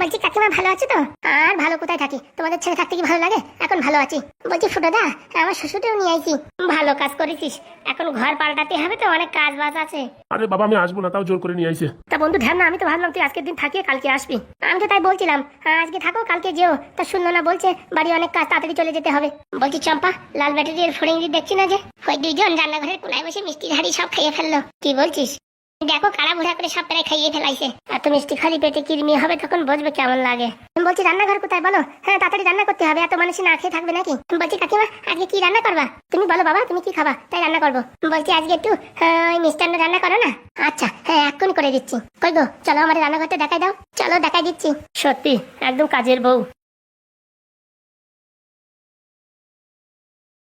বলছি কাকিমা ভালো আছো তো? আর ভালো কোথায় থাকি? তোমাদের ছেলে থাকতে কি ভালো লাগে? এখন ভালো আছি। বলছি ফুটোদা আমার শ্বশুরটাও নিয়ে আইছি। ভালো কাজ করেছিস। এখন ঘর পাল্টাতে হবে তো অনেক কাজ বাজ আছে। আরে বাবা আমি আসব না তাও জোর করে নিয়ে আইছে। তা বন্ধু ধ্যান না আমি তো ভাবলাম তুই আজকের দিন থাকিয়ে কালকে আসবি। আমি তো তাই বলছিলাম হ্যাঁ, আজকে থাকো কালকে যেও। তা শুনলো না বলছে বাড়ি অনেক কাজ তাড়াতাড়ি চলে যেতে হবে। বলছি চম্পা লাল ব্যাটারির ফড়িংদি দেখছি না যে ওই দুইজন রান্নাঘরের কোনায় বসে মিষ্টি ঝাড়ি সব খাইয়ে ফেলল। কি বলছিস? দেখো কালা বুড়া করে সব প্রায় খাইয়ে ফেলাইছে। এত মিষ্টি খালি পেটে কিরমি হবে তখন বুঝবে কেমন লাগে। বলছি রান্নাঘর কোথায় বলো? হ্যাঁ তাড়াতাড়ি রান্না করতে হবে এত মানুষ না খেয়ে থাকবে নাকি? বলছি কাকিমা আজকে কি রান্না করবা? তুমি বলো বাবা তুমি কি খাবা? তাই রান্না করব। বলছি আজকে একটু হ্যাঁ, ওই মিষ্টান্ন রান্না করো না? আচ্ছা হ্যাঁ এক্ষুনি করে দিচ্ছি। কই গো চলো আমার রান্নাঘরটা দেখাই দাও। চলো দেখাই দিচ্ছি। সত্যি একদম কাজের বউ।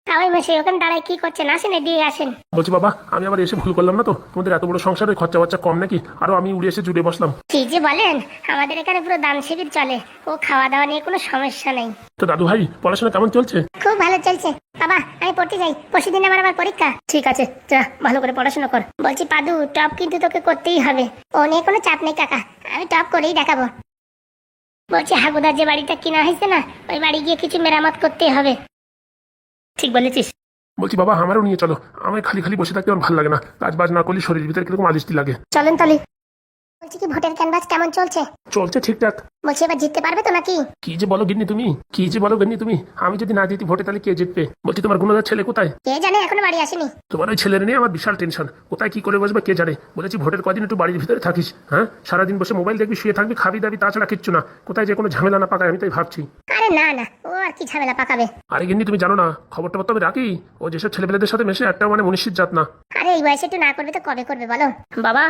তাই মাসে ওখানে দাঁড়ায় কি করছেন? আসেন এদিকে আসেন। বলছি বাবা আমি আবার এসে ভুল করলাম না তো? তোমাদের এত বড় সংসারে খরচা বাচ্চা কম নাকি? আরও আমি উড়ে এসে জুড়ে বসলাম। কি যে বলেন আমাদের এখানে পুরো দান শিবির চলে। ও খাওয়া দাওয়া নিয়ে কোনো সমস্যা নেই। তো দাদু ভাই পড়াশোনা কেমন চলছে? খুব ভালো চলছে। বাবা আমি পড়তে যাই। পরশু দিন আমার আবার পরীক্ষা। ঠিক আছে যা ভালো করে পড়াশোনা কর। বলছি পাদু টপ কিন্তু তোকে করতেই হবে। ও নিয়ে কোনো চাপ নেই কাকা। আমি টপ করেই দেখাবো। বলছি হাগুদার যে বাড়িটা কিনা হয়েছে না ওই বাড়ি গিয়ে কিছু মেরামত করতে হবে। ঠিক বলেছিস। বলছি বাবা আমারও নিয়ে চলো। আমার খালি খালি বসে থাকতে আমার ভালো লাগে না। কাজ বাজ না করলে শরীর ভিতরে কীরকম আদিষ্টি লাগে। চলেন তাহলে। বলছি কি ভোটের ক্যানভাস কেমন চলছে? চলছে ঠিকঠাক। বলছি এবার জিততে পারবে তো নাকি? কি যে বলো গিন্নি তুমি? কি যে বলো গিন্নি তুমি? আমি যদি না জিতি ভোটে তাহলে কে জিতবে? বলছি তোমার গুণদার ছেলে কোথায়? কে জানে এখনও বাড়ি আসেনি। তোমার ওই ছেলের নিয়ে আমার বিশাল টেনশন কোথায় কি করে বসবে কে জানে? বলেছি ভোটের কদিন একটু বাড়ির ভিতরে থাকিস হ্যাঁ? সারাদিন বসে মোবাইল দেখবি শুয়ে থাকবি খাবি দাবি তাছাড়া কিচ্ছু না। কোথায় যে কোনো ঝামেলা না পাকায় আমি তাই ভাবছি। আরে না না ও আর কি ঝামেলা পাকাবে। আরে গিন্নি তুমি জানো না খবরটা তবে রাখি। ও যেসব ছেলেপেলেদের সাথে মেশে একটা মানে মনীষীর জাত না। আরে এই বয়সে একটু না করবে তো কবে করবে বলো? বাবা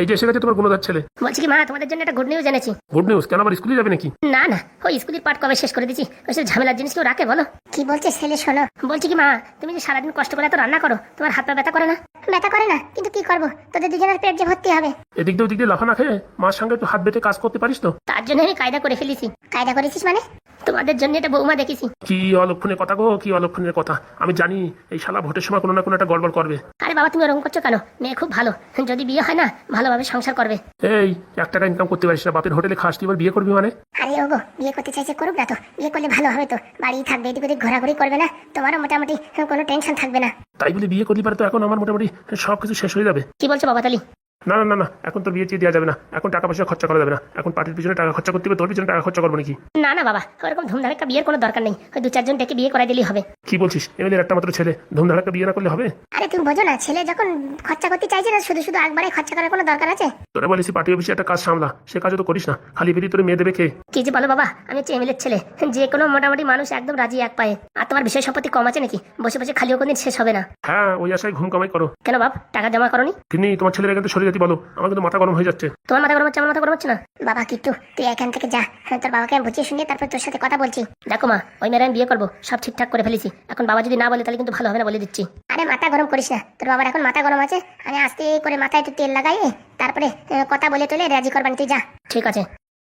এই যে এসে গেছে তোমার গুণদার ছেলে। বলছি কি মা তোমাদের জন্য একটা গুড নিউজ এনেছি। গুড নিউজ কেন আবার স্কুলে যাবে নাকি? না না ওই স্কুলের পাঠ কবে শেষ করে দিচ্ছি ওইসব ঝামেলার জিনিস কেউ রাখে বলো। কি বলছে ছেলে শোনো। বলছি কি মা তুমি যে সারাদিন কষ্ট করে এত রান্না করো তোমার হাত পা ব্যথা করে না? ব্যথা করে না কিন্তু কি করব? তোদের দুজনের পেট যে ভর্তি হবে। এদিক দিয়ে ওদিক দিয়ে লাফা না খেয়ে মার সঙ্গে একটু হাত বেটে কাজ করতে পারিস তো? তার জন্য আমি কায়দা করে ফেলেছি। কায়দা করেছিস মানে? তোমাদের জন্য এটা বৌমা দেখেছি। কি অলক্ষণের কথা গো কি অলক্ষণের কথা? আমি জানি এই শালা ভোটের সময় কোনো না কোনো একটা গড়বড় করবে। আরে বাবা তুমি ওরকম করছ কেন? মেয়ে খুব ভালো। যদি বিয়ে হয় না ভালোভাবে সংসার করবে। এই এক টাকা ইনকাম করতে পারিস না বাপের হোটেলে খাস তুই এবার বিয়ে করবি মানে? আরে ওগো বিয়ে করতে চাইছে করুক না তো। বিয়ে করলে ভালো হবে তো। বাড়ি থাকবে এদিক ওদিক ঘোরাঘুরি করবে না। তোমারও মোটামুটি কোনো টেনশন থাকবে না। তাই বলে বিয়ে করলি পারে তো এখন আমার মোটামুটি সব কিছু শেষ হয়ে যাবে। কি বলছো বাবা তালি না না না না এখন তো বিয়ে চেয়ে দেওয়া যাবে না। এখন টাকা পয়সা খরচা করা যাবে না। এখন পার্টির পিছনে টাকা খরচা করতে হবে তোর পিছনে টাকা খরচা করব নাকি? না না বাবা ওরকম ধুমধারাক্কা বিয়ের কোনো দরকার নেই। ওই দু চারজন ডেকে বিয়ে করাই দিলেই হবে। কি বলছিস? এমএলএর একটা মাত্র ছেলে। ধুমধাড়াকা বিয়ে না করলে হবে? আরে তুমি বোঝো না ছেলে যখন খরচা করতে চাইছে না শুধু শুধু একবারে খরচা করার কোনো দরকার আছে? তোরা বলিস পার্টি অফিসে একটা কাজ সামলা সে কাজও তো করিস না। খালি বেরিয়ে তোর মেয়ে দেবে খেয়ে কি যে বলো বাবা আমি হচ্ছে এমএলএর ছেলে। যে কোনো মোটামুটি মানুষ একদম রাজি এক পায়ে। আর তোমার বিষয় সম্পত্তি কম আছে নাকি? বসে বসে খালিও কোনদিন শেষ হবে না। হ্যাঁ ওই আশায় ঘুম কামাই করো। কেন বাপ টাকা জমা করনি? তিনি তোমার ছেলের কিন্তু সরে যেতে বলো আমার কিন্তু মাথা গরম হয়ে যাচ্ছে। তোমার মাথা গরম হচ্ছে আমার মাথা গরম হচ্ছে না? বাবা কিট্টু তুই এখান থেকে যা আমি তোর বাবাকে আমি বুঝিয়ে শুনিয়ে তারপর তোর সাথে কথা বলছি। দেখো মা ওই মেয়েরা আমি বিয়ে করব সব ঠিকঠাক করে ফেলেছি। এখন বাবা যদি না বলে তাহলে কিন্তু ভালো হবে না বলে দিচ্ছি। আরে মাথা গরম করিস না তোর বাবার এখন মাথা গরম আছে আমি আস্তে করে মাথায় একটু তেল লাগাই তারপরে কথা বলে টলে রাজি করবানি তুই যা। ঠিক আছে।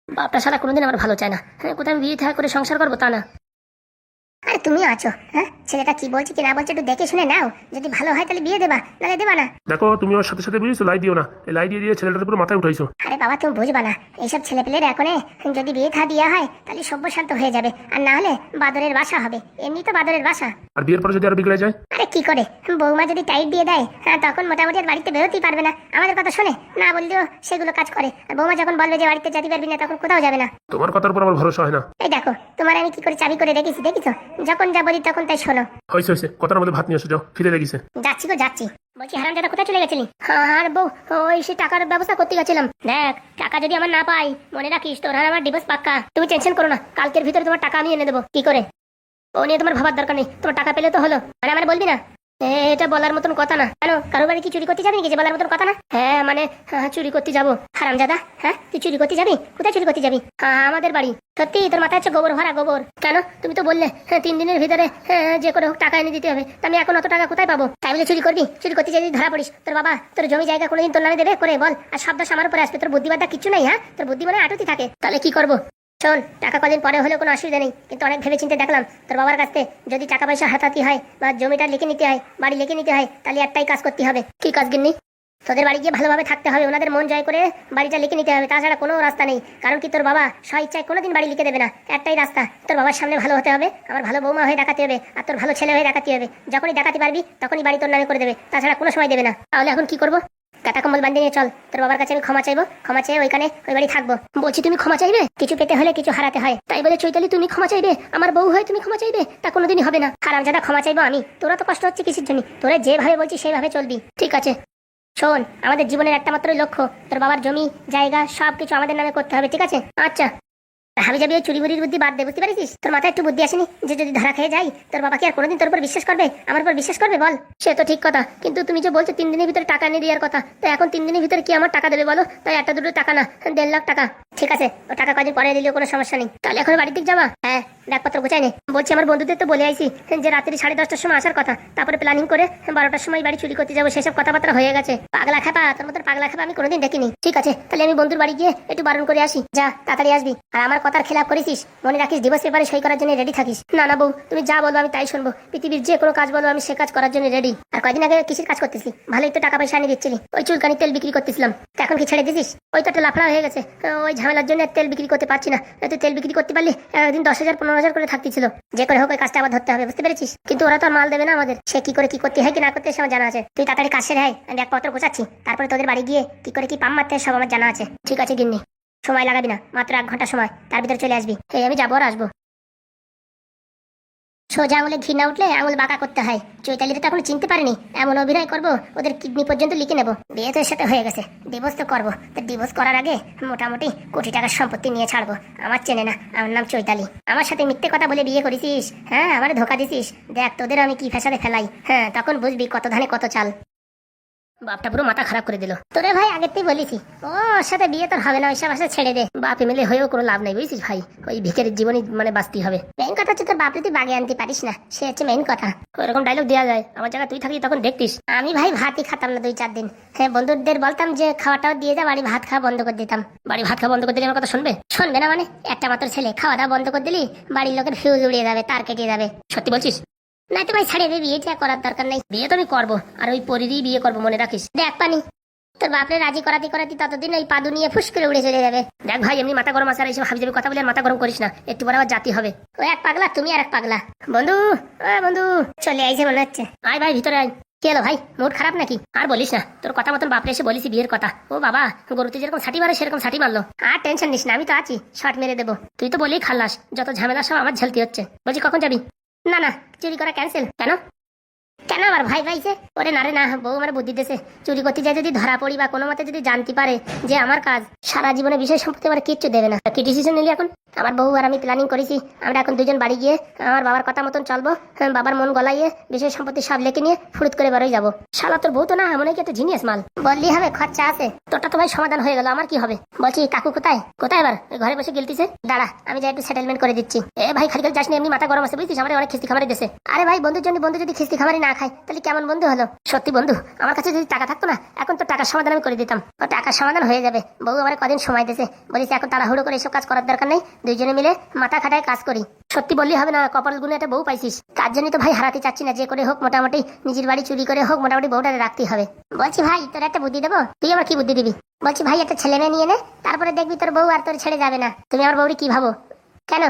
বাপটা সারা কোনোদিন আমার ভালো চায় না। হ্যাঁ কোথায় আমি বিয়ে থাকা করে সংসার করব তা না। আরে তুমিও আছো হ্যাঁ? ছেলেটা কি বলছে কি না বলছে একটু দেখে শুনে নাও। যদি ভালো হয় তাহলে বিয়ে দেবা নাহলে দেবা না। দেখো তুমি ওর সাথে সাথে বুঝেছ লাই দিও না। এই লাই দিয়ে দিয়ে ছেলেটার উপর মাথায় উঠাইছো। আরে বাবা তুমি বুঝবা না। এইসব ছেলেপেলের এখনে যদি বিয়ে থা দেওয়া হয় তাহলে সভ্য শান্ত হয়ে যাবে। আর না হলে বাদরের বাসা হবে। এমনি তো বাদরের বাসা। আর বিয়ের পরে যদি আর বিগড়ে যায়? আরে কি করে? বৌমা যদি টাইট দিয়ে দেয় হ্যাঁ তখন মোটামুটি আর বাড়িতে বেরোতেই পারবে না। আমাদের কথা শোনে না বললেও সেগুলো কাজ করে। আর বৌমা যখন বলবে যে বাড়িতে যেতে পারবি না তখন কোথাও যাবে না। তোমার কথার উপর আমার ভরসা হয় না। এই দেখো তোমার আমি কি করে চাবি করে রেখেছি দেখিছো? যখন যা বলি তখন তাই শোনো। হয়েছে হয়েছে কথার মধ্যে ভাত নিয়ে এসো যাও। ফিরে লেগেছে যাচ্ছি গো যাচ্ছি। বলছি হারাম দাদা কোথায় চলে গেছিলি? আর বউ ওই সে টাকার ব্যবস্থা করতে গেছিলাম। দেখ টাকা যদি আমার না পাই মনে রাখিস তোর আর আমার ডিভোর্স পাক্কা। তুমি টেনশন করো না কালকের ভিতরে তোমার টাকা আমি এনে দেবো। কি করে? ও নিয়ে তোমার ভাবার দরকার নেই তোমার টাকা পেলে তো হলো। মানে আমার বলবি না? এটা বলার মতন কথা না। কেন? কারও বাড়ি কি চুরি করতে যাবি নাকি? যে বলার মতন কথা না? হ্যাঁ মানে হ্যাঁ, চুরি করতে যাব। হারাম দাদা হ্যাঁ তুই চুরি করতে যাবি? কোথায় চুরি করতে যাবি? হ্যাঁ, আমাদের বাড়ি। সত্যি তোর মাথায় হচ্ছে গোবর ভরা গোবর। কেন? তুমি তো বললে হ্যাঁ, তিন দিনের ভিতরে যে করে হোক টাকা এনে দিতে হবে। আমি এখন অত টাকা কোথায় পাবো? তাই বলে চুরি করবি? চুরি করতে যদি ধরা পড়িস। তোর বাবা তোর জমি জায়গা কোনোদিন তোর নামে দেবে? করে বল। আর সব দোষ আমার উপরে আসবে। তোর বুদ্ধিবাদা কিছু নাই হ্যাঁ? তোর বুদ্ধি মানে আটতি থাকে। তাহলে কি করব? শোন টাকা কদিন পরে হলেও কোনো অসুবিধা নেই। কিন্তু অনেক ভেবে চিন্তে দেখলাম, তোর বাবার কাছ থেকে যদি টাকা পয়সা হাতাতে হয় বা জমিটা লিখে নিতে হয়, বাড়ি লিখে নিতে হয়, তাহলে একটাই কাজ করতে হবে। কি কাজ, গিন্নি? তোদের বাড়ি গিয়ে ভালোভাবে থাকতে হবে, ওনাদের মন জয় করে বাড়িটা লিখে নিতে হবে, তাছাড়া কোনো রাস্তা নেই। কারণ কি, তোর বাবা স্ব ইচ্ছায় কোনোদিন বাড়ি লিখে দেবে না। একটাই রাস্তা, তোর বাবার সামনে ভালো হতে হবে, আমার ভালো বৌমা হয়ে দেখাতে হবে, আর তোর ভালো ছেলে হয়ে দেখাতে হবে। যখনই দেখাতে পারবি, তখনই বাড়ি তোর নামে করে দেবে, তাছাড়া কোনো সময় দেবে না। তাহলে এখন কি করব? কাটা কম্বল বান্ধিয়ে নিয়ে চল। তোর বাবার কাছে আমি ক্ষমা চাইব, ক্ষমা চাই ওইখানে ওই বাড়ি থাকব। বলছি, তুমি ক্ষমা চাইবে? কিছু পেতে হলে কিছু হারাতে হয়। তাই বলে চৈতালি, তুমি ক্ষমা চাইবে? আমার বউ হয়ে তুমি ক্ষমা চাইবে? তা কোনোদিনই হবে না। হারাম যারা ক্ষমা চাইব আমি? তোরা তো কষ্ট হচ্ছে কিসের জন্য? তোরা যেভাবে বলছি সেভাবে চলবি। ঠিক আছে। শোন, আমাদের জীবনের একটা মাত্রই লক্ষ্য। তোর বাবার জমি, জায়গা সব কিছু আমাদের নামে করতে হবে, ঠিক আছে? আচ্ছা। হাবি যাবি ওই চুরি বুদ্ধি বাদ দে, বুঝতে পারিস তোর মাথায় একটু বুদ্ধি আসেনি যে যদি ধরা খেয়ে যাই, তোর বাবা কি আর কোনোদিন তোর উপর বিশ্বাস করবে? আমার উপর বিশ্বাস করবে বল? সে তো ঠিক কথা, কিন্তু তুমি যে বলছো তিন দিনের ভিতরে টাকা নিয়ে দেওয়ার কথা, তো এখন তিন দিনের ভিতরে কি আমার টাকা দেবে বলো? তাই একটা দুটো টাকা না, দেড় লাখ টাকা। ঠিক আছে, ও টাকা কদিন পরে দিলেও কোনো সমস্যা নেই। তাহলে এখন বাড়ির দিক যাবা? হ্যাঁ ব্যাগপত্র গোছাই নেই বলছি আমার বন্ধুদের তো বলে আইছি যে রাত্রি সাড়ে দশটার সময় আসার কথা, তারপরে প্ল্যানিং করে বারোটার সময় বাড়ি চুরি করতে যাব, সেসব কথাবার্তা হয়ে গেছে। পাগলা খাপা, তোর মতো পাগলা খাপা আমি কোনোদিন দেখিনি। ঠিক আছে, তাহলে আমি বন্ধুর বাড়ি গিয়ে একটু বারণ করে আসি। যা, তাড়াতাড়ি আসবি। আর আমার কথার খেলাপ করেছিস, মনে রাখিস ডিভোর্স পেপারে সই করার জন্য রেডি থাকিস। না না বউ, তুমি যা বলব আমি তাই শুনব। পৃথিবীর যে কোনো কাজ বলব আমি সে কাজ করার জন্য রেডি আর কয়দিন আগে কিসের কাজ করতেছি? ভালোই তো টাকা পয়সা আনি দিচ্ছিলি। ওই চুলকানি তেল বিক্রি করতেছিলাম। এখন কি ছেড়ে দিছিস? ওই তো একটা লাফড়া হয়ে গেছে। ওই ঝামেলার জন্য তেল বিক্রি করতে পারছি না। তুই তেল বিক্রি করতে পারলি একদিন দশ হাজার, পনেরো হাজার করে থাকতেছিল। যে করে হোক ওই কাজটা আবার ধরতে হবে, বুঝতে পেরেছিস? কিন্তু ওরা তো আর মাল দেবে না আমাদের। সে কি করে, কি করতে হয়, কি না করতে সে আমার জানা আছে। তুই তাড়াতাড়ি কাজ সেরে হয় আমি ব্যাগপত্র গোছাচ্ছি। তারপরে তোদের বাড়ি গিয়ে কি করে, কি পাম মারতে সব আমার জানা আছে। ঠিক আছে, গিন্নি। সময় লাগাবি না, মাত্র এক ঘণ্টা সময়, তার ভিতরে চলে আসবি। এই আমি যাব আর আসব। সোজা আঙুলে ঘি না উঠলে আঙুল বাঁকা করতে হয়। চৈতালিটা তো এখনও চিনতে পারিনি, এমন অভিনয় করব, ওদের কিডনি পর্যন্ত লিখে নেব। বিয়ে তো এর সাথে হয়ে গেছে ডিভোর্স তো করব। তো ডিভোর্স করার আগে মোটামুটি কোটি টাকার সম্পত্তি নিয়ে ছাড়বো। আমার চেনে না, আমার নাম চৈতালি। আমার সাথে মিথ্যে কথা বলে বিয়ে করেছিস হ্যাঁ আমার ধোকা দিছিস। দেখ তোদের আমি কি ফেসাদে ফেলাই হ্যাঁ তখন বুঝবি কত ধানে কত চাল। বাপটা পুরো মাথা খারাপ করে দিল। তোরে ভাই আগেতেই বলেছি ও ওর সাথে বিয়ে তোর হবে না ওইসব আসে ছেড়ে দে। বাপ এমএলএ হয়েও কোনো লাভ নেই, বুঝছিস ভাই? ওই ভিকের জীবনই মানে বাঁচতে হবে। মেইন কথা হচ্ছে তোর বাপরে তুই বাগে আনতে পারিস না, সে হচ্ছে মেইন কথা। ওরকম ডায়লগ দেওয়া যায়। আমার জায়গায় তুই থাকলি তখন দেখতিস। আমি ভাই ভাতই খাতাম না দুই চার দিন। হ্যাঁ বন্ধুদের বলতাম যে খাওয়াটাও দিয়ে যা, বাড়ি ভাত খাওয়া বন্ধ করে দিতাম। বাড়ি ভাত খাওয়া বন্ধ করে দিলে আমার কথা শুনবে? শুনবে না মানে? একটা মাত্র ছেলে, খাওয়া দাওয়া বন্ধ করে দিলি, বাড়ির লোকের ফিউজ উড়িয়ে যাবে, তার কেটে যাবে। সত্যি বলছিস? না তো ভাই ছাড়িয়ে দে বিয়েটা করার দরকার নেই। বিয়ে তো আমি করব আর ওই পরিরই বিয়ে করব মনে রাখিস। দেখ পানি তোর বাপরে রাজি করাতে করাতে ততদিন ওই পাদু নিয়ে ফুস করে উড়ে চলে যাবে। দেখ ভাই এমনি মাথা গরম আছে আর এইসব হাবি যাবি কথা বলে মাথা গরম করিস না। একটু বড় আবার জাতি হবে। ও এক পাগলা তুমি আর এক পাগলা। বন্ধু ও বন্ধু চলে আইছে মনে হচ্ছে। আয় ভাই ভিতরে আয়। কি হলো ভাই মুড খারাপ নাকি? আর বলিস না তোর কথা মতন বাপরে এসে বলিস বিয়ের কথা। ও বাবা গরুতে যেরকম ছাটি মারে সেরকম ছাটি মারলো। আর টেনশন নিস না আমি তো আছি শর্ট মেরে দেবো। তুই তো বলেই খাল্লাস যত ঝামেলা সব আমার ঝেলতে হচ্ছে। বলছি কখন যাবি? না না চুরি করা ক্যান্সেল কেন? কেন আবার ভাই ভাইছে ওরে না রে না বউ আমার বুদ্ধি দেশে চুরি করতে যায় যদি ধরা পড়ি বা কোনো মতে যদি জানতে পারে যে আমার কাজ সারা জীবনে বিষয় সম্পত্তি আমার কিচ্ছু দেবে না। কি ডিসিশন নিলি এখন? আমার বউ আর আমি প্ল্যানিং করেছি। আমরা এখন দুজন বাড়ি গিয়ে আমার বাবার কথা মতন চলবো হ্যাঁ, বাবার মন গলাইয়ে বিষয় সম্পত্তি সব লেখে নিয়ে ফুরুত করে বারোই যাব। শালা তোর বউ তো না এমন কি একটা জিনিয়াস মাল। বললি হবে খরচা আছে। তোরটা তো ভাই সমাধান হয়ে গেল আমার কি হবে? বলছি কাকু কোথায়? কোথায় এবার? ঘরে বসে গিলতিছে। দাঁড়া আমি যাই একটু সেটেলমেন্ট করে দিচ্ছি। এ ভাই খালি খালি যাস এমনি মাথা গরম আছে বুঝছিস? আমার অনেক খিস্তি খামারি দেশে আরে ভাই বন্ধুর জন্য বন্ধু যদি খিস্তি খামারি না খায় তাহলে কেমন বন্ধু হলো? সত্যি বন্ধু, আমার কাছে যদি টাকা থাকতো না, এখন তো টাকার সমাধান আমি করে দিতাম। ও, টাকার সমাধান হয়ে যাবে। বউ আমার কদিন সময় দিয়েছে। বলিস এখন তাড়াহুড়ো করে এসব কাজ করার দরকার নেই, দুইজনে মিলে মাথা খাটায় কাজ করি। সত্যি বললি হবে না, কপাল গুনে একটা বউ পাইছিস। তার জন্য তো ভাই হারাতে চাচ্ছি না, যে করে হোক মোটামুটি নিজের বাড়ি চুরি করে হোক মোটামুটি বউটারে রাখতে হবে। বলছি ভাই, তোর একটা বুদ্ধি দেবো? তুই আমার কি বুদ্ধি দিবি? বলছি ভাই, একটা ছেলে মেয়ে নিয়ে নে, তারপরে দেখবি তোর বউ আর তোর ছেড়ে যাবে না। তুমি আমার বউরি কি ভাবো? কেন?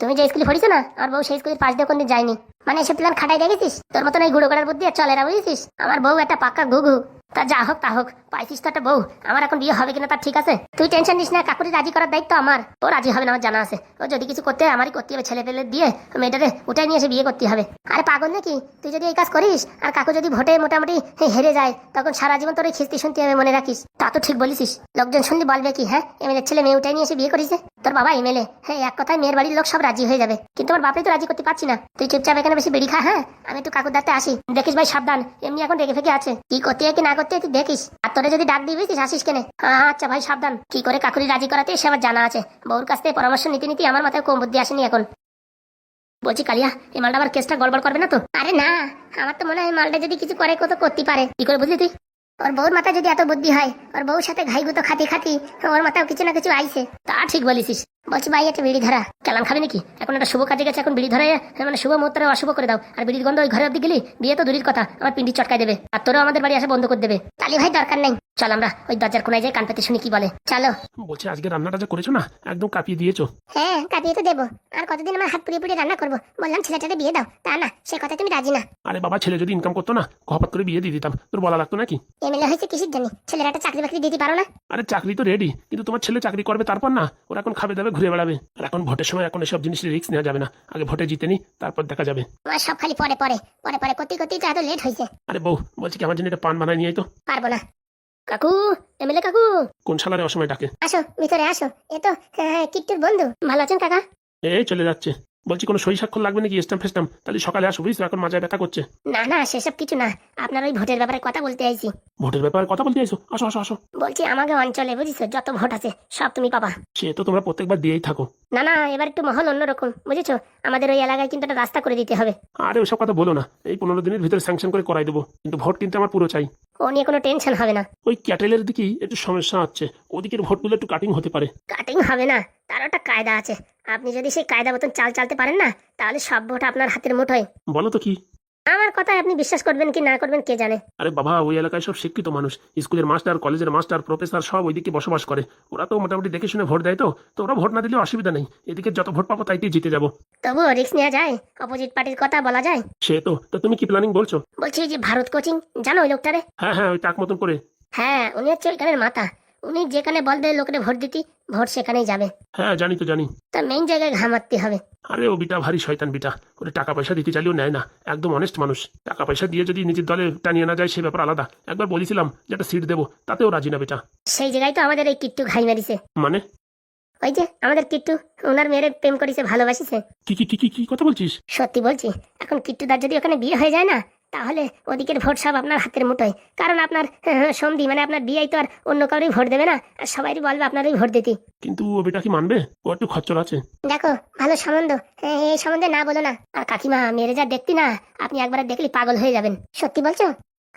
তুমি যে স্কুলে পড়িছো না, আমার বউ সেই স্কুলের পাশ দিয়ে কোনদিন যায়নি। মানে এসে প্ল্যান খাটাই দেখেছিস তোর মতন এই গুঁড়ো করার বুদ্ধি চলে না, বুঝেছিস? আমার বউ একটা পাক্কা ঘুঘু। তা যা হোক, তা হোক। পাইছিস তো একটা বউ। আমার এখন বিয়ে হবে কিনা তার ঠিক আছে। তুই টেনশন নিস না কাকুরি রাজি করার দায়িত্ব আমার। ও রাজি হবে না, আমার জানা আছে। ও যদি কিছু করতে আমারই করতে হবে। ছেলে পেলে দিয়ে মেয়েটাকে উঠাই নিয়ে এসে বিয়ে করতে হবে। আরে পাগল নাকি? তুই যদি এই কাজ করিস, আর কাকু যদি ভোটে মোটামুটি হেরে যায়, তখন সারা জীবন তোর খিস্তি শুনতে হবে, মনে রাখিস। তা তো ঠিক বলিস লোকজন শুনলে বলবে কি হ্যাঁ? এমএলএ ছেলে মেয়ে উঠাই নিয়ে এসে বিয়ে করিস তোর বাবা এমএলএ। হ্যাঁ এক কথায় মেয়ের বাড়ির লোক সব রাজি হয়ে যাবে। কিন্তু আমার বাপে তো রাজি করতে পারছি না। তুই চুপচাপ এখানে বেশি বেড়ি খা হ্যাঁ? আমি একটু কাকুর দাঁতে আসি। দেখিস ভাই, সাবধান। এমনি এখন রেগে ফেকে আছে। কি করতে কি না করতে তুই দেখিস। আর তোরে যদি ডাক দিবি, তুই আসিস কেনে? আচ্ছা ভাই, সাবধান। কি করে কাকুরি রাজি করাতে, সে আমার জানা আছে। বউর কাছ থেকে পরামর্শ নিতে নিতে আমার মাথায় কম বুদ্ধি আসেনি এখন। বলছি, কালিয়া, এই মালটা আবার কেসটা গড়বড় করবে না তো? আরে না, আমার তো মনে হয় মালটা যদি কিছু করে, কত করতে পারে। কি করে বুঝলি তুই? ওর বউর মাথায় যদি এত বুদ্ধি হয়, ওর বউর সাথে ঘাই গুতো খাতি খাতি ওর মাথায় কিছু না কিছু আইছে। তা ঠিক বলিস বলছি, ভাই, একটা বিড়ি ধরা। কেলাম খাবে নাকি? এখন একটা শুভ কাজে গেছে, এখন বিড়ি ধরে মানে শুভ মুহূর্তে অশুভ করে দাও। আর বিড়ির গন্ধ ওই ঘরে অব্দি গেলি, বিয়ে তো দূরের কথা, আমার পিন্ডি চটকাই দেবে। আর তোরাও আমাদের বাড়ি আসে বন্ধ করে দেবে। তালি ভাই, দরকার নেই। চল আমরা ওই দরজার কোনায় যাই কান পেতে শুনি কি বলে। চলো। বলছি আজকে রান্নাটা যা করেছ না একদম কাঁপিয়ে দিয়েছ। হ্যাঁ কাটিয়ে তো দেবো। আর কতদিন আমার হাত পুড়িয়ে পুড়িয়ে রান্না করব? বললাম ছেলেটাকে বিয়ে দাও। তা না সে কথা তুমি রাজি না। আরে বাবা ছেলে যদি ইনকাম করতো না কপাত করে বিয়ে দিয়ে দিতাম। তোর বলা লাগতো নাকি? এমএলএ হয়েছে কিসের জন্য? ছেলের একটা চাকরি বাকরি দিতে পারো না। আরে চাকরি তো রেডি কিন্তু তোমার ছেলে চাকরি করবে তারপর না ওরা এখন খাবে দাবে ঘুরে বেড়াবে। আর এখন ভোটের সময় এখন এসব জিনিস রিস্ক নেওয়া যাবে না। আগে ভোটে জিতে নি তারপর দেখা যাবে। আমার সব খালি পরে পরে পরে পরে করতে করতেই তো এত লেট হয়েছে। আরে বউ বলছি কি আমার জন্য একটা পান বানায় নিয়ে তো। পারব না। কাকু এমএলএ কাকু? কোন শালারে অসময় ডাকে? আসো ভিতরে আসো। এ তো হ্যাঁ, কিট্টুর বন্ধু। ভালো আছেন কাকা? এই চলে যাচ্ছে। বলছি কোনো সই স্বাক্ষর লাগবে নাকি? স্ট্যাম্প ফেস্টাম তাহলে সকালে আসো বুঝছ? এখন মাজায় ব্যথা করছে। না না সেসব কিছু না। আপনার ওই ভোটের ব্যাপারে কথা বলতে আইছি। ভোটের ব্যাপারে কথা বলতে আইসো আসো আসো আসো। বলছি আমাকে অঞ্চলে বুঝিছো? যত ভোট আছে সব তুমি পাবা। সে তো তোমরা প্রত্যেকবার দিয়েই থাকো। না না এবার একটু মহল অন্যরকম বুঝেছ? আমাদের ওই এলাকায় কিন্তু একটা রাস্তা করে দিতে হবে। আরে ওসব কথা বলো না। এই পনেরো দিনের ভিতরে স্যাংশন করে করাই দেবো। কিন্তু ভোট কিন্তু আমার পুরো চাই। ও নিয়ে কোনো টেনশন হবে না। ওই ক্যাটেলের দিকেই একটু সমস্যা হচ্ছে। ওদিকের ভোটগুলো একটু কাটিং হতে পারে। কাটিং হবে না। তার একটা কায়দা আছে। আপনি যদি সেই কায়দা মতন চাল চালতে পারেন না তাহলে সব ভোট আপনার হাতের মুঠোয়। বলো তো কি? আমার কথায় আপনি বিশ্বাস করবেন কি না করবেন কে জানে? আরে বাবা ওই এলাকায় সব শিক্ষিত মানুষ। স্কুলের মাস্টার কলেজের মাস্টার প্রফেসর সব ওইদিকে বসবাস করে। ওরা তো মোটামুটি দেখে শুনে ভোট দেয় তো। তো ওরা ভোট না দিলেও অসুবিধা নেই। এদিকে যত ভোট পাবো তাইতেই জিতে যাব। তবুও রিস্ক নেওয়া যায়? অপোজিট পার্টির কথা বলা যায়? সে তো। তো তুমি কি প্ল্যানিং বলছো? বলছি যে ভারত কোচিং জানো ওই লোকটারে? হ্যাঁ হ্যাঁ ওই টাক মতন করে। হ্যাঁ উনি হচ্ছে ওইখানের মাথা উনি যেখানে বল দেয় লোকের ভোট দিতি ভোট সেখানেই যাবে। হ্যাঁ জানি তো জানি। তা মেইন জায়গায় ঘামাতে হবে। আরে ও বিটা ভারী শয়তান বিটা। ওরে টাকা পয়সা দিতে চাইলেও নেয় না। একদম অনেস্ট মানুষ। টাকা পয়সা দিয়ে যদি নিজের দলে টানিয়ে না যায় সে ব্যাপার আলাদা। একবার বলেছিলাম যে একটা সিট দেবো তাতেও রাজি না বেটা। সেই জায়গায় তো আমাদের এই কিট্টু ঘাই মারিছে। মানে? ওই যে আমাদের কিট্টু ওনার মেয়েরে প্রেম করেছে ভালোবাসিছে। কি কি কি কি কথা বলছিস? সত্যি বলছি এখন কিট্টুদার যদি ওখানে বিয়ে হয়ে যায় না তাহলে ওদিকের ভোট সব আপনার হাতের মুঠোয়। কারণ আপনার সন্ধি মানে আপনার বিয়ে তো আর অন্য কারোরই ভোট দেবে না। আর সবাই বলবে আপনারই ভোট দিতে। কিন্তু ও বেটা কি মানবে? ও একটু খচ্চর আছে। দেখো ভালো সম্বন্ধ। এ- এই সম্বন্ধে না বলো না। আর কাকিমা মেরে যা দেখতি না আপনি একবার দেখলি পাগল হয়ে যাবেন। সত্যি বলছো?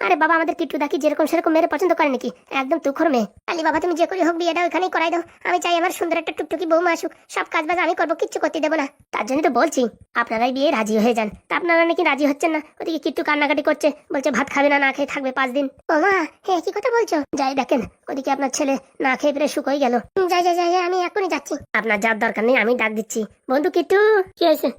আরে বাবা, আমাদের কিট্টু দাকি যেরকম সেরকম মেরে পছন্দ করে নাকি? একদম তুখর মেয়ে। আলি বাবা, তুমি যে করি হোক বিয়েটা ওখানেই করাই দাও। আমি চাই আমার সুন্দর একটা টুকটুকি বৌমা আসুক। সব কাজ বাজ আমি করব, কিচ্ছু করতে দেবো না। তার জন্য তো বলছি, আপনারাই বিয়ে রাজি হয়ে যান। তা আপনারা নাকি রাজি হচ্ছেন না? ওদিকে কিট্টু কান্নাকাটি করছে, বলছে ভাত খাবে না না খেয়ে থাকবে পাঁচ দিন। ও মা হ্যাঁ কি কথা বলছো? যাই দেখেন, ওদিকে আপনার ছেলে না খেয়ে ফিরে শুকোই গেল। যাই যাই যাই আমি এখনই যাচ্ছি। আপনার যার দরকার নেই, আমি ডাক দিচ্ছি। বন্ধু কিট্টু, কি হয়েছে?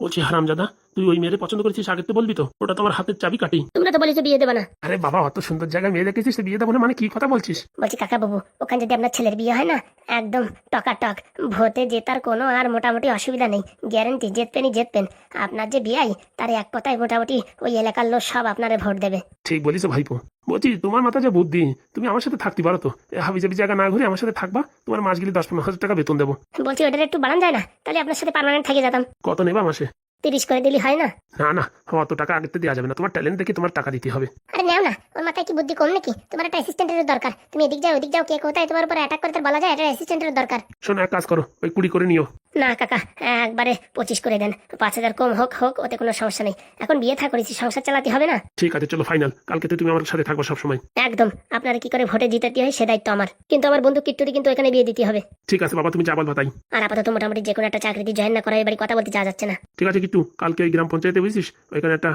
বলছি হারাম দাদা তুই ওই মেয়েরে পছন্দ করেছিস আগে তো বলবি তো ওটা তোমার হাতের চাবি কাটি তোমরা তো বলেছ বিয়ে দেবে না। আরে বাবা অত সুন্দর জায়গায় মেয়ে দেখেছিস তো বিয়ে দেবো না মানে কি কথা বলছিস? বলছি কাকা বাবু ওখানে যদি আপনার ছেলের বিয়ে হয় না একদম টকাটক ভোটে জেতার কোনো আর মোটামুটি অসুবিধা নেই গ্যারেন্টি জিতবেনই জিতবেন আপনার যে বিয়াই তার এক কথায় মোটামুটি ওই এলাকার লোক সব আপনারে ভোট দেবে। ঠিক বলিস ভাইপো। বলছি তোমার মাথা যে বুদ্ধি তুমি আমার সাথে থাকতে পারো তো। হাবি জাবি জায়গা না ঘুরে আমার সাথে থাকবা তোমার মাস গেলে দশ পনেরো হাজার টাকা বেতন দেবো। বলছি ওটার একটু বাড়ান যায় না তাহলে আপনার সাথে পার্মানেন্ট থেকে যেতাম। কত নেবা মাসে? তিরিশ করে দিলি হয় না? না না অত টাকা আগে দেওয়া যাবে না। তোমার ট্যালেন্ট দেখে তোমার টাকা দিতে হবে। আরে নাও না ওর মাথায় কি বুদ্ধি কম নাকি? তোমার একটা অ্যাসিস্ট্যান্টের দরকার। তুমি এদিক যাও ওদিক যাও কে কোথায় তোমার উপর অ্যাটাক করতে বলা যায় একটা অ্যাসিস্ট্যান্টের দরকার। শোনো এক কাজ করো ওই কুড়ি করে নিও। না কাকা একবারে পঁচিশ করে দেন। পাঁচ হাজার কম হোক হোক ওতে কোনো সমস্যা নেই। এখন বিয়ে থা করেছি সংসার চালাতে হবে না? ঠিক আছে চলো ফাইনাল কালকে তো তুমি আমার সাথে থাকব সবসময়। একদম আপনারা কি করে ভোটে জিতাতে হয় সে দায়িত্ব আমার। কিন্তু আমার বন্ধু কিট্টুরি কিন্তু এখানে বিয়ে দিতে হবে। ঠিক আছে বাবা তুমি যা বলবা তাই। আর আপাতত মোটামুটি যে কোনো একটা চাকরিতে জয়েন না করা এবারে কথা বলতে যাওয়া যাচ্ছে না। ঠিক আছে কিন্তু কালকে ওই গ্রাম পঞ্চায়েতে বুঝছিস? ওইখানে একটা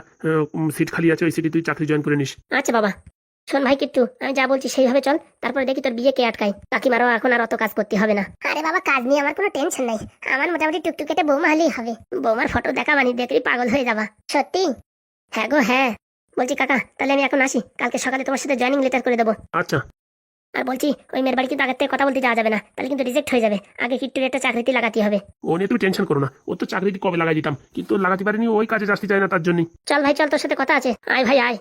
সিট খালি আছে ওই সিটে তুই চাকরি জয়েন করে নিস। আচ্ছা বাবা। শোন ভাই কিট্টু আমি যা বলছি সেইভাবে চল তারপরে দেখি তোর বিয়ে কে আটকায়। কাকিমারও এখন আর অত কাজ করতে হবে না। আরে বাবা কাজ নিয়ে আমার কোনো টেনশন নাই। আমার মোটামুটি টুকটুকেটে বৌমা হলেই হবে। বৌমার ফটো দেখা বানি দেখলি পাগল হয়ে যাবা। সত্যি? হ্যাঁ গো হ্যাঁ। বলছি কাকা তাহলে আমি এখন আসি। কালকে সকালে তোমার সাথে জয়েনিং লেটার করে দেবো। আচ্ছা। আর বলছি ওই মেয়ের বাড়ি কিন্তু আগের থেকে কথা বলতে যাওয়া যাবে না। তাহলে কিন্তু রিজেক্ট হয়ে যাবে। আগে কিট্টুর একটা চাকরিতে লাগাতে হবে। ও নিয়ে তুমি টেনশন করো না। ও তো চাকরিটি কবে লাগাই দিতাম? কিন্তু লাগাতে পারিনি ওই কাজে আসতে চায় না তার জন্য চল ভাই চল তোর সাথে কথা আছে। আয় ভাই আয়।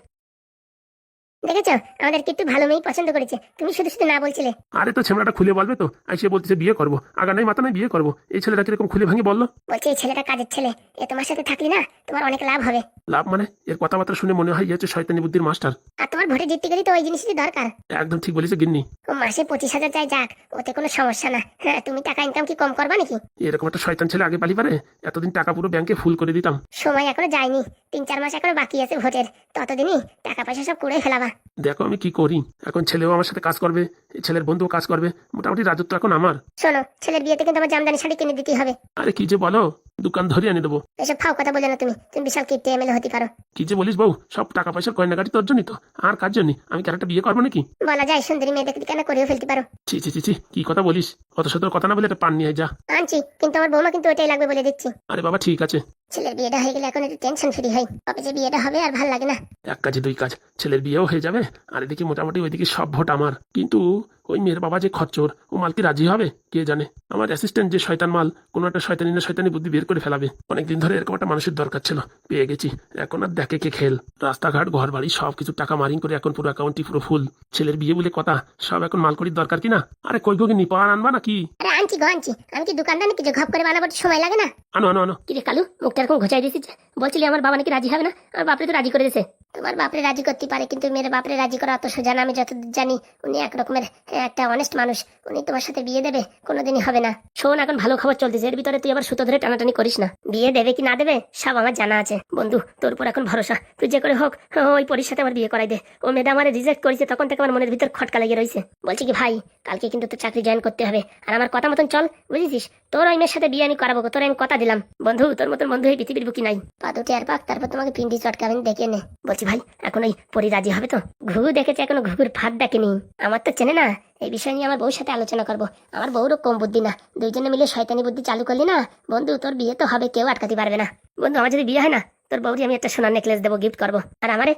দেখেছ? আমাদের কিট্টু ভালো মেয়ে পছন্দ করেছে। তুমি শুধু শুধু না বলছিলে। আরে তো ছেলেটা খুলে বলবে তো? আর সে বলতেছে বিয়ে করব। আগা নাই মাথা নাই বিয়ে করব। এই ছেলেটা কীরকম খুলে ভাঙে বলল? বলছি এই ছেলেটা কাজের ছেলে। এ তোমার সাথে থাকলি না তোমার অনেক লাভ হবে। লাভ মানে? এর কথাবার্তা শুনে মনে হয় হচ্ছে শয়তানি বুদ্ধির মাস্টার। আর তোমার ভোটে জিততে গেলে তো ওই জিনিসই দরকার। একদম ঠিক বলেছে গিন্নি। ও মাসে পঁচিশ হাজার চাই যাক ওতে কোনো সমস্যা না। হ্যাঁ তুমি টাকা ইনকাম কি কম করবা নাকি? এরকম একটা শয়তান ছেলে আগে পালি পারে? এতদিন টাকা পুরো ব্যাংকে ফুল করে দিতাম। সময় এখনও যায়নি। তিন চার মাস এখনও বাকি আছে ভোটের। ততদিনই টাকা পয়সা সব কুড়ে ফেলাবা। দেখো আমি কি করি। এখন ছেলেও আমার সাথে কাজ করবে ছেলের বন্ধুও কাজ করবে মোটামুটি রাজত্ব এখন আমার। শোনো ছেলের বিয়েতে কিন্তু আমার জামদানি শাড়ি কিনে দিতে হবে। আরে কি যে বলো দোকান ধরে এনে দেবো। এসব ফাও কথা বলে না তুমি। তুমি বিশাল কিপ্টে এমএলএ হতে পারো। কি যে বলিস বউ সব টাকা পয়সার গয়নাগাটি তোর জন্যই তো। আর কার জন্য? আমি কি আর একটা বিয়ে করব নাকি? বলা যায় সুন্দরী মেয়ে দেখতে কেন করেও ফেলতে পারো। ছি ছি ছি কি কথা বলিস? অত সতর কথা না বলে একটা পান নিয়ে যা। আনছি কিন্তু আমার বৌমা কিন্তু ওইটাই লাগবে বলে দিচ্ছি। আরে বাবা ঠিক আছে। ছেলের বিয়েটা হয়ে গেলে এখন একটু টেনশন ফ্রি হয়। কবে যে বিয়েটা হবে আর ভালো লাগে না। এক কাজে দুই কাজ। ছেলের বিয়েও হয়ে যাবে আর এদিকে মোটামুটি ওইদিকে সব ভোট আমার। কিন্তু ওই মেয়ের বাবা যে খরচর ও মাল কি রাজি হবে? কে জানে? আমার অ্যাসিস্ট্যান্ট যে শয়তান মাল কোনো একটা শয়তানি না শয়তানি বুদ্ধি বের করে ফেলাবে। অনেকদিন ধরে এরকম একটা মানুষের দরকার ছিল পেয়ে গেছি। এখন আর দেখে কে খেল। রাস্তাঘাট ঘর বাড়ি সব কিছু টাকা মারিং করে এখন পুরো অ্যাকাউন্টটি পুরো ফুল ছেলের বিয়ে বলে কথা সব এখন মালকড়ির দরকার কি না আরে কই গো নিপা আনবা নাকি? আরে আনছি গো আনছি। আমি কি দোকানদার নাকি যে ঘপ করে বানাবো সময় লাগে না? আনো আনো আনো। কিরে কালু মুখটা এরকম ঘোচাই বলছিলি আমার বাবা নাকি রাজি হবে না? আমার বাপরে তো রাজি করে দিয়েছে। তোমার বাপরে রাজি করতে পারে কিন্তু মেয়ের বাপরে রাজি করা অত সোজা না আমি যতদূর জানি উনি এক রকমের একটা অনেস্ট মানুষ, উনি তোমার সাথে বিয়ে দেবে, কোনোদিনই হবে না। শোন, এখন ভালো খবর চলতেছে, এর ভিতরে তুই আবার সুতো ধরে টানাটানি করিস না। বিয়ে দেবে কি না দেবে, সব আমার জানা আছে। বন্ধু, তোর উপর এখন ভরসা। তুই যে করে হোক ওই পরির সাথে আমার বিয়ে করাই দে। ও মেয়েটা আমার রিজেক্ট করেছে, তখন থেকে আমার মনের ভিতর খটকা লেগে রয়েছে। বলছি কি, ভাই, কালকে কিন্তু তোর চাকরি জয়েন করতে হবে। আর আমার কথা মতন চল, বুঝেছিস? তোর ওই মেয়ের সাথে বিয়ে আমি করাবো তোর আমি কথা দিলাম। বন্ধু, তোর মতন বন্ধু এই পৃথিবীর বুকি নাই। পা দুটি আর পাক, তারপর তোমাকে পিন্ডি চটকাবেন দেখে নে বলছি, ভাই, এখন ওই পরি রাজি হবে তো? ঘুঘু দেখেছে, এখনও ঘুঘুর ফাঁদ দেখেনি আমার তো চেনে না এই বিষয় নিয়ে আমার বউর সাথে আলোচনা করব। আমার বউরও কম বুদ্ধি না। দুইজনে মিলে শয়তানি বুদ্ধি চালু করলি না? বন্ধু, তোর বিয়ে তো হবে, কেউ আটকাতে পারবে না। বন্ধু, আমার যদি বিয়ে হয় না, তোর বউরি আমি একটা সোনার নেকলেস দেবো গিফট করব। আর আমারে?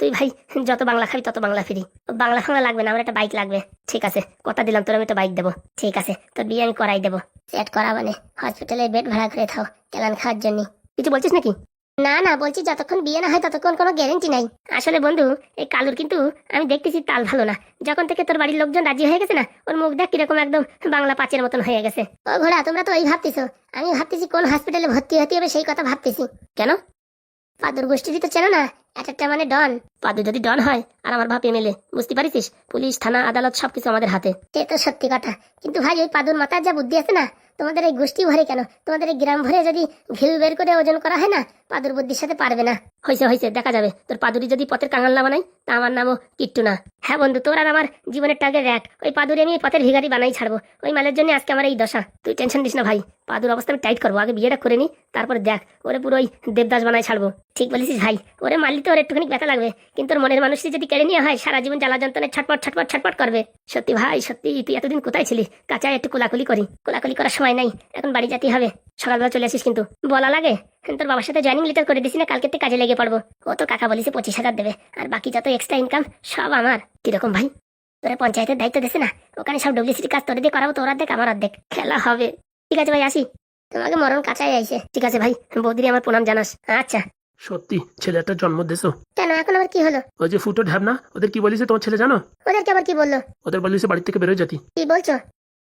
তুই ভাই, যত বাংলা খাবি তত বাংলা ফিরি। বাংলা ফাংলা লাগবে না, আমার একটা বাইক লাগবে। ঠিক আছে, কথা দিলাম তোর, আমি একটা বাইক দেবো। ঠিক আছে, তোর বিয়ে আমি করাই দেবো। সেট করা মানে। হসপিটালে বেড ভাড়া করে থাও, কেলান খাওয়ার জন্য। কিছু বলছিস নাকি? না না বলছি যতক্ষণ বিয়ে না হয় ততক্ষণ কোনো গ্যারেন্টি নাই। আসলে বন্ধু এই কালুর কিন্তু আমি দেখতেছি তাল ভালো না। যখন থেকে তোর বাড়ির লোকজন রাজি হয়ে গেছে না ওর মুখ দেখ কীরকম একদম বাংলা পাঁচের মতন হয়ে গেছে। ও ঘোড়া তোমরা তো ওই ভাবতেছো। আমি ভাবতেছি কোন হসপিটালে ভর্তি হতে হবে সেই কথা ভাবতেছি। কেন? পাদুর গোষ্ঠীটি তো চেনো না একটা মানে ডন। পাদু যদি ডন হয় আর আমার বাপ এমএলএ বুঝতে পারিস পুলিশ থানা আদালত সবকিছু আমাদের হাতে। সে তো সত্যি কথা। কিন্তু ভাই ওই পাদুর মাথার যা বুদ্ধি আছে না তোমাদের এই গোষ্ঠী ভরে কেন? তোমাদের এই গ্রাম ভরে যদি ঘিল বের করে ওজন করা হয় না, পাদুর বুদ্ধির সাথে পারবে না। হয়েছে হয়েছে দেখা যাবে। তোর পাদুরি যদি পথের কাঙাল না বানাই তা আমার নামও কিট্টু না হ্যাঁ বন্ধু, তোর আর আমার জীবনের টার্গেট এক। ওই পাদুরি আমি পথের ভিগারি বানাই ছাড়বো। ওই মালের জন্য আজকে আমার এই দশা। তুই টেনশন দিস না ভাই। পাদুর অবস্থা আমি টাইট করব। আগে বিয়েটা করে নি, তারপরে দেখ, ওরে পুরো ওই দেবদাস বানাই ছাড়বো। ঠিক বলেছিস ভাই। ওরে মারলি তো ওর একটুখানি ব্যথা লাগবে। কিন্তু ওর মনের মানুষটি যদি কেড়ে নিয়ে হয়, সারা জীবন জ্বালা যন্ত্রণায় ছটপট ছটপট ছটপট করবে। সত্যি ভাই, সত্যি, তুই এতদিন কোথায় ছিলি? কাঁচায় একটু কোলাকুলি করি। কোলাকুলি করার সময় নাই এখন বাড়ি যেতে হবে। সকালবেলা চলে আসিস কিন্তু। বলা লাগে তোর বাবার সাথে জয়েনিং লেটার করে দিছি না কালকে থেকে কাজে লেগে পড়ব। ও তো কাকা বলিছে পঁচিশ হাজার দেবে আর বাকি যত এক্সট্রা ইনকাম সব আমার। কীরকম ভাই? তোরা পঞ্চায়েতের দায়িত্ব দিছে না ওখানে সব ডব্লিউসিটি কাজ তোরে দিয়ে করাবো তোর অর্ধেক আমার অর্ধেক। খেলা হবে। ঠিক আছে ভাই আসি। তোমাকে মরণ কাঁচাই আইছে। ঠিক আছে ভাই বৌদিরি আমার প্রণাম জানাস। আচ্ছা। সত্যি ছেলে ছেলেটার জন্ম দেছো? কেন এখন আবার কি হলো? ওই যে ফুটো না ওদের কি বলিছে তোমার ছেলে জানো? ওদেরকে আবার কি বলল? ওদের বলিছে বাড়ি থেকে বেরোয় যেতি। কি বলছো?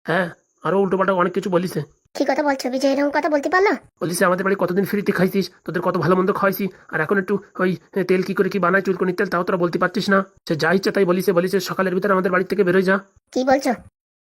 হ্যাঁ। আরও উল্টো পাল্টা অনেক কিছু বলিছে। কি কথা বলছো? বিজয় এরকম কথা বলতে পারল? বলিছে আমাদের বাড়ি কতদিন ফ্রিতে খাইছিস? তোদের কত ভালো মন্দ খাইছি আর এখন একটু ওই তেল কি করে কি বানায় চুলকনির তেল তাও তোরা বলতে পারছিস না। সে যা ইচ্ছা তাই বলিছে বলিছে সকালের ভিতরে আমাদের বাড়ি থেকে বেরোয় যা। কি বলছো?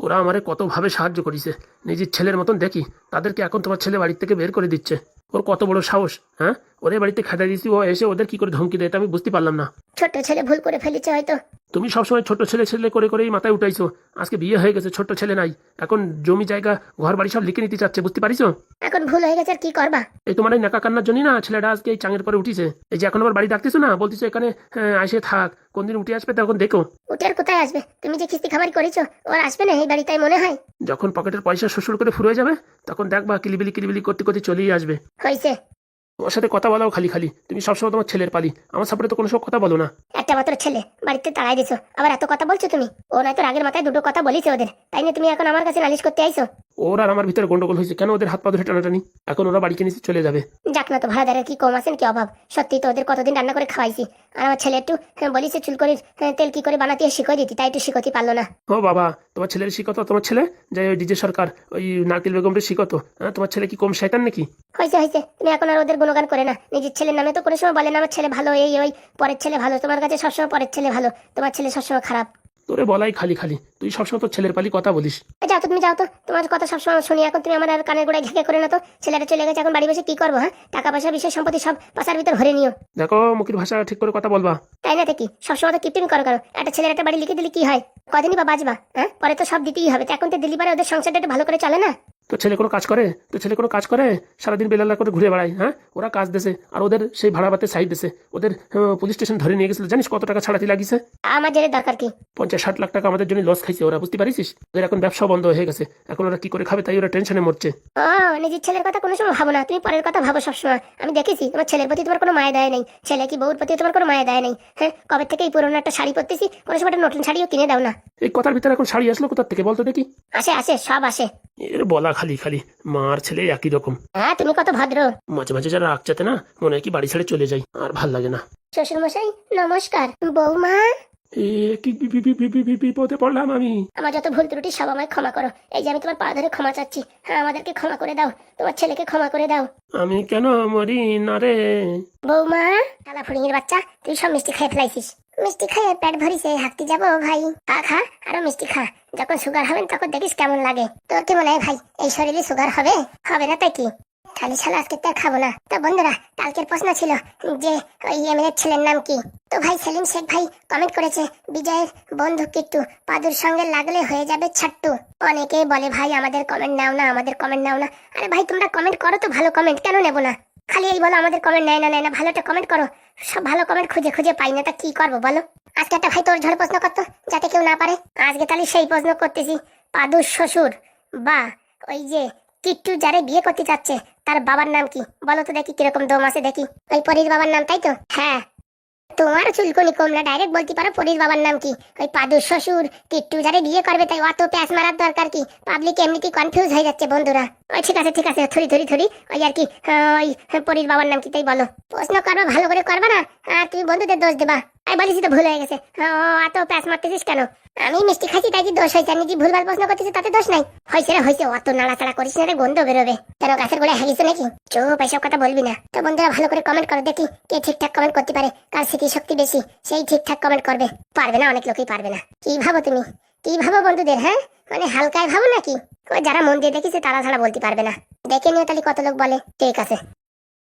ওরা আমারে কতভাবে সাহায্য করিছে। নিজের ছেলের মতন দেখি তাদেরকে এখন তোমার ছেলে বাড়ির থেকে বের করে দিচ্ছে। ওর কত বড় সাহস হ্যাঁ? ওরে বাড়িতে খেদা দিয়েছি ও এসে ওদের কি করে ধমকি দেয় এটা আমি বুঝতে পারলাম না। ছোট্ট ছেলে ভুল করে ফেলেছে হয়তো। তুমি সবসময় ছোট ছেলে ছেলে করে করেই মাথায় উঠাইছো। আজকে বিয়ে হয়ে গেছে ছোট ছেলে নাই। এখন জমি জায়গা ঘর বাড়ি সব লিখে নিতে চাচ্ছে বুঝতে পারিছো? এখন ভুল হয়ে গেছে আর কি করবা? এই তোমার এই নাকা কান্নার জন্যই না ছেলেটা আজকে এই চাঙের পরে উঠিছে। এই যে এখন আবার বাড়ি ডাকতেছো না বলতেছো এখানে হ্যাঁ, আসে থাক। কোনদিন উঠে আসবে তখন দেখো। উঠে আর কোথায় আসবে? তুমি যে কিস্তি খাবার করেছ ওর আসবে না এই বাড়ি তাই মনে হয়? যখন পকেটের পয়সা শ্বশুর করে ফুরে যাবে তখন দেখবা কিলিবিলি কিলিবিলি করতে করতে চলেই আসবে। হয়েছে। তোমার সাথে কথা বলাও খালি খালি। তুমি সবসময় তোমার ছেলের পালি। আমার সাপোর্টে তো কোনো সব কথা বলো না। একটা মাত্র ছেলে, বাড়িতে তাড়াই দিছো। আবার এত কথা বলছো তুমি? ও নয়তো আগের মাথায় দুটো কথা বলিছে ওদের। তাই নিয়ে তুমি এখন আমার কাছে নালিশ করতে আইছো? ওর আর আমার ভিতরে গন্ডগোল হয়েছে। কেন ওদের হাত পা ধরে টানাটানি? এখন ওরা বাড়িতে নিচে চলে যাবে। যাক না তো ভাড়াদারের কি কম আছেন কি অভাব? সত্যি তো ওদের কতদিন রান্না করে খাওয়াইছি। আর আমার ছেলে একটু হ্যাঁ, বলিছে চুল করে হ্যাঁ, তেল কি করে বানাতে শিখিয়ে দিতি তাই একটু শিখতে পারল না। ও বাবা তোমার ছেলের শিখতো তোমার ছেলে? যে ওই ডিজে সরকার ওই নারকেল বেগমটা শিখতো হ্যাঁ তোমার ছেলে কি কম শয়তান নাকি? হয়েছে হয়েছে। তুমি এখন আর ওদের গুণগান করে না। নিজের ছেলের নামে তো কোনো সময় বলে না আমার ছেলে ভালো এই ওই পরের ছেলে ভালো তোমার কাছে সবসময় পরের ছেলে ভালো তোমার ছেলে সবসময় খারাপ। তোরে বলাই খালি খালি। তুই সবসময় তোর ছেলের পালি কথা বলিস। যাও তো তুমি যাও তো। তোমার কথা সবসময় শুনি। এখন তুমি আমার আর কানের গোড়ায় ঘেঁকে করে না তো। ছেলেটা চলে গেছে এখন বাড়ি বসে কি করব হ্যাঁ? টাকা পয়সা বিষয় সম্পত্তি সব পাশার ভিতর ভরে নিও। দেখো মুখের ভাষা ঠিক করে কথা বলবা। তাই না কি সবসময় তো কিপটিং করো করো একটা ছেলের একটা বাড়ি লিখে দিলে কি হয়? কদিনই বা বাজবা হ্যাঁ? পরে তো সব দিতেই হবে। তো এখন তো দিল্লি পারে ওদের সংসারটা একটু ভালো করে চলে না? তো ছেলে কোনো কাজ করে? তো ছেলে কোনো কাজ করে? সারাদিন বেলা করে ঘুরে বেড়ায় হ্যাঁ? ওরা কাজ দেছে। আর ওদের সেই ভাড়া বাতে সাইড দেছে। ওদের পুলিশ স্টেশন ধরে নিয়ে গেছিল। জানিস কত টাকা ছাড়াতে লাগিছে? আমার দরকার কি? পঞ্চাশ ষাট লাখ টাকা আমাদের জন্য লস খাইছে ওরা বুঝতে পারিস ওদের এখন ব্যবসা বন্ধ হয়ে গেছে। এখন ওরা কি করে খাবে তাই ওরা টেনশনে মরছে। নিজের ছেলের কথা কোনো সময় ভাবো না। তুমি পরের কথা ভাবো সবসময়। আমি দেখেছি তোমার ছেলের প্রতি তোমার কোনো মায়া দেয় নেই। ছেলে কি বউর প্রতি তোমার কোনো মায়া দেয় নেই হ্যাঁ? কবে থেকে এই পুরোনো একটা শাড়ি পরতেছি কোনো সময় একটা নতুন শাড়িও কিনে দাও না। এই কথার ভিতরে এখন শাড়ি আসলো কোথার থেকে বলতো দেখি? আসে আসে সব আসে। এর বলা খালি খালি মার ছেলে একই রকম। হ্যাঁ তুমি কত ভদ্র। মাঝে মাঝে যারা রাগ চাতে না মনে হয় কি বাড়ি ছেড়ে চলে যায় আর ভালো লাগে না। শ্বশুর মশাই নমস্কার। বৌমা। এ কি বি- বি- বি- বি- বিপদে পড়লাম আমি। আমার যত ভুল ত্রুটি সব আমায় ক্ষমা করো। এই যে আমি তোমার পা ধরে ক্ষমা চাচ্ছি হ্যাঁ আমাদেরকে ক্ষমা করে দাও। তোমার ছেলেকে ক্ষমা করে দাও। আমি কেন মরি না রে? বৌমা তালা ফুড়িংয়ের বাচ্চা তুই সব মিষ্টি খেয়ে ফেলাইছিস। মিষ্টি খাইয়ে পেট ভরিছে হাঁকতে যাব ভাই। খা খা আরও মিষ্টি খা। যখন সুগার হবেন তখন দেখিস কেমন লাগে। তোর কি মনে হয় ভাই, এই শরীরে সুগার হবে? হবে না তাই কি? খালি ছাড়া আজকে তো খাব না। তো বন্ধুরা, কালকের প্রশ্ন ছিল যে, ওই এমএলএর ছেলের নাম কি? তো ভাই, সেলিম শেখ ভাই কমেন্ট করেছে, বিজয়ের বন্ধু কিট্টু পাদুর সঙ্গে লাগলে হয়ে যাবে ছাট্টু? অনেকেই বলে, ভাই, আমাদের কমেন্ট নাও না, আমাদের কমেন্ট নাও না। আরে ভাই, তোমরা কমেন্ট করো তো ভালো কমেন্ট কেন নেব না? খালি এই বলো, আমাদের কমেন্ট নেয় না নেয় না, ভালোটা কমেন্ট করো। সব ভালো কমেন্ট খুঁজে খুঁজে পাই না, তা কি করব বলো? আজকে একটা ভাই তোর ঝড় প্রশ্ন করতো, যাতে কেউ না পারে। আজকে তাহলে সেই প্রশ্ন করতেছি, পাদুর শ্বশুর, বা ওই যে কিট্টু যারে বিয়ে করতে যাচ্ছে, তার বাবার নাম কি? বলো তো দেখি কীরকম দম আছে দেখি। ওই পরীর বাবার নাম, তাই তো? হ্যাঁ। তোমার চুলকুনি কমলা ডাইরেক্ট বলতে পারো পরীর বাবার নাম কি? ওই পাদুর শ্বশুর কিট্টু যারে বিয়ে করবে তাই অত প্যাস মারার দরকার কি? পাবলিক এমনিতেই কনফিউজ হয়ে যাচ্ছে বন্ধুরা। ওই ঠিক আছে ঠিক আছে, থরি থরি থরি। ওই আর কি, ওই পরীর বাবার নাম কি তাই বলো। প্রশ্ন করবে, ভালো করে করবা না? আর তুমি বন্ধুদের দোষ দেবা। আমি বলেছি তো ভুল হয়ে গেছে। এত প্যাস মারতেছিস কেন? আমি মিষ্টি খাচ্ছি তাই দোষ হয়েছে। আমি কি ভুলভাল প্রশ্ন করতেছি, তাতে দোষ নাই। হয়েছে রে, হয়েছে। অত নাড়াচাড়া করিস না রে, গন্ধ বেরোবে। কেন গাছের গোড়ায় হাগিস নাকি? চুপ, এসব কথা বলবি না। তো বন্ধুরা ভালো করে কমেন্ট করো, দেখি কে ঠিকঠাক কমেন্ট করতে পারে। কার স্মৃতি শক্তি বেশি, সেই ঠিকঠাক কমেন্ট করবে। পারবে না, অনেক লোকই পারবে না। কি ভাবো তুমি? কি ভাবো বন্ধুদের হ্যাঁ? মানে হালকায় ভাবো নাকি? যারা মন দিয়ে দেখিছে, তারা ছাড়া বলতে পারবে না। দেখে নিও তাহলে কত লোক বলে। ঠিক আছে।